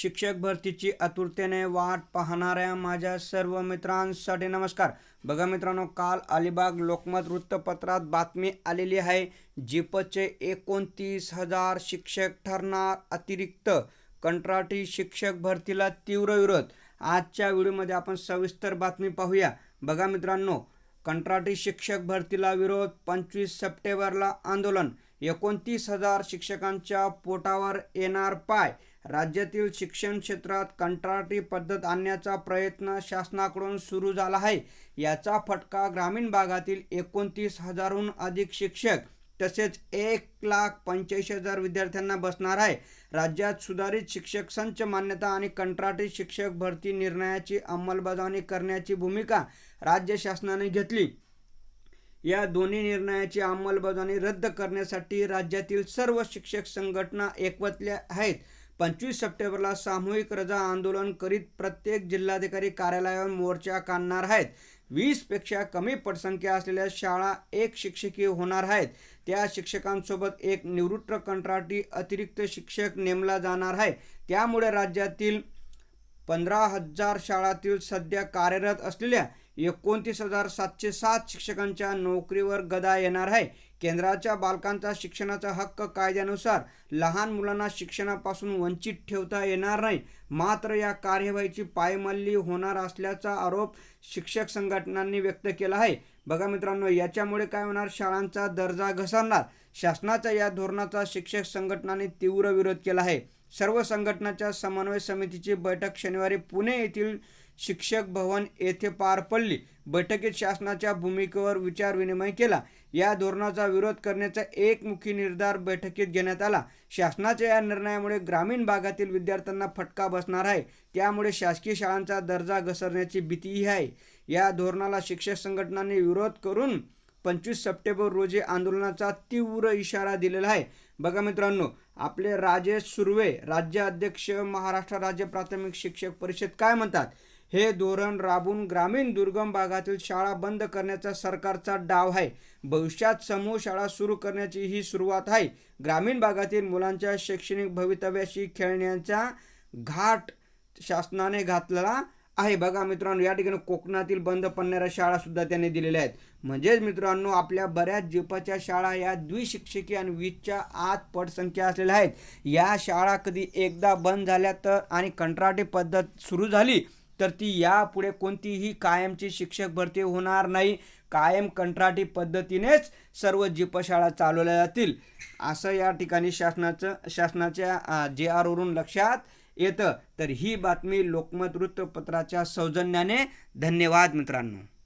शिक्षक भरतीची आतुरतेने वाट पाहणाऱ्या माझ्या सर्व मित्रांसाठी नमस्कार. बघा मित्रांनो काल अलिबाग लोकमत वृत्तपत्रात बातमी आलेली आहे जिपचे एकोणतीस हजार शिक्षक ठरणार अतिरिक्त. कंत्राटी शिक्षक भरतीला तीव्र विरोध. आजच्या व्हिडिओमध्ये आपण सविस्तर बातमी पाहूया. बघा मित्रांनो कंत्राटी शिक्षक भरतीला विरोध पंचवीस सप्टेंबरला आंदोलन. एकोणतीस हजार शिक्षकांच्या पोटावर येणार पाय. राज्यातील शिक्षण क्षेत्रात कंत्राटी पद्धत आणण्याचा प्रयत्न शासनाकडून सुरू झाला आहे. याचा फटका ग्रामीण भागातील एकोणतीस हजारहून अधिक शिक्षक तसेच एक लाख पंच्याऐंशी हजार विद्यार्थ्यांना बसणार आहे. राज्यात सुधारित शिक्षक संच मान्यता आणि कंत्राटी शिक्षक भरती निर्णयाची अंमलबजावणी करण्याची भूमिका राज्य शासनाने घेतली. या दोन्ही निर्णयाची अंमलबजावणी रद्द करण्यासाठी राज्यातील सर्व शिक्षक संघटना एकवटल्या आहेत. पंचवीस सप्टेंबरला सामूहिक रजा आंदोलन करीत प्रत्येक जिल्हाधिकारी कार्यालयावर मोर्चा काढणार आहेत. वीसपेक्षा कमी पटसंख्या असलेल्या शाळा एक शिक्षकी होणार आहेत. त्या शिक्षकांसोबत एक निवृत्त कंत्राटी अतिरिक्त शिक्षक नेमला जाणार आहे. त्यामुळे राज्यातील पंधरा हजार शाळातील सध्या कार्यरत असलेल्या एकोणतीस हजार सातशे सात शिक्षकांच्या नोकरीवर गदा येणार आहे. केंद्राच्या बालकांचा शिक्षणाचा हक्क कायद्यानुसार लहान मुलांना शिक्षणापासून वंचित ठेवता येणार नाही. मात्र या कार्यवाहीची पायमल्ली होणार असल्याचा आरोप शिक्षक संघटनांनी व्यक्त केला आहे. बघा मित्रांनो याच्यामुळे काय होणार? शाळांचा दर्जा घसरणार. शासनाच्या या धोरणाचा शिक्षक संघटनांनी तीव्र विरोध केला आहे. सर्व संघटनाच्या समन्वय समितीची बैठक शनिवारी पुणे येथील शिक्षक भवन येथे पार पडली. बैठकीत शासनाच्या भूमिकेवर विचारविनिमय केला. या धोरणाचा विरोध करण्याचा एकमुखी निर्धार बैठकीत घेण्यात आला. शासनाच्या या निर्णयामुळे ग्रामीण भागातील विद्यार्थ्यांना फटका बसणार आहे. त्यामुळे शासकीय शाळांचा दर्जा घसरण्याची भीतीही आहे. या धोरणाला शिक्षक संघटनांनी विरोध करून पंचवीस सप्टेंबर रोजी आंदोलनाचा तीव्र इशारा दिलेला आहे. बघा मित्रांनो आपले राजेश सुर्वे राज्य अध्यक्ष महाराष्ट्र राज्य प्राथमिक शिक्षक परिषद काय म्हणतात? हे धोरण राबून ग्रामीण दुर्गम भागातील शाळा बंद करण्याचा सरकारचा डाव आहे. भविष्यात समूह शाळा सुरू करण्याची ही सुरुवात आहे. ग्रामीण भागातील मुलांच्या शैक्षणिक भवितव्याशी खेळण्याचा घाट शासनाने घातलेला आहे. बघा मित्रांनो या ठिकाणी कोकणातील बंद पडणाऱ्या शाळा सुद्धा त्यांनी दिलेल्या आहेत. म्हणजेच मित्रांनो आपल्या बऱ्याच जिपाच्या शाळा या द्विशिक्षकी आणि वीजच्या आत पटसंख्या असलेल्या आहेत. या शाळा कधी एकदा बंद झाल्या तर आणि कंत्राटी पद्धत सुरू झाली तर ती यापुढे कोणतीही कायमची शिक्षक भरती होणार नाही. कायम कंत्राटी पद्धतीनेच सर्व जीपशाळा चालवल्या जातील. असं या ठिकाणी शासनाचं शासनाच्या जे आरवरून लक्षात येतं. तर ही बातमी लोकमत वृत्तपत्राच्या सौजन्याने. धन्यवाद मित्रांनो.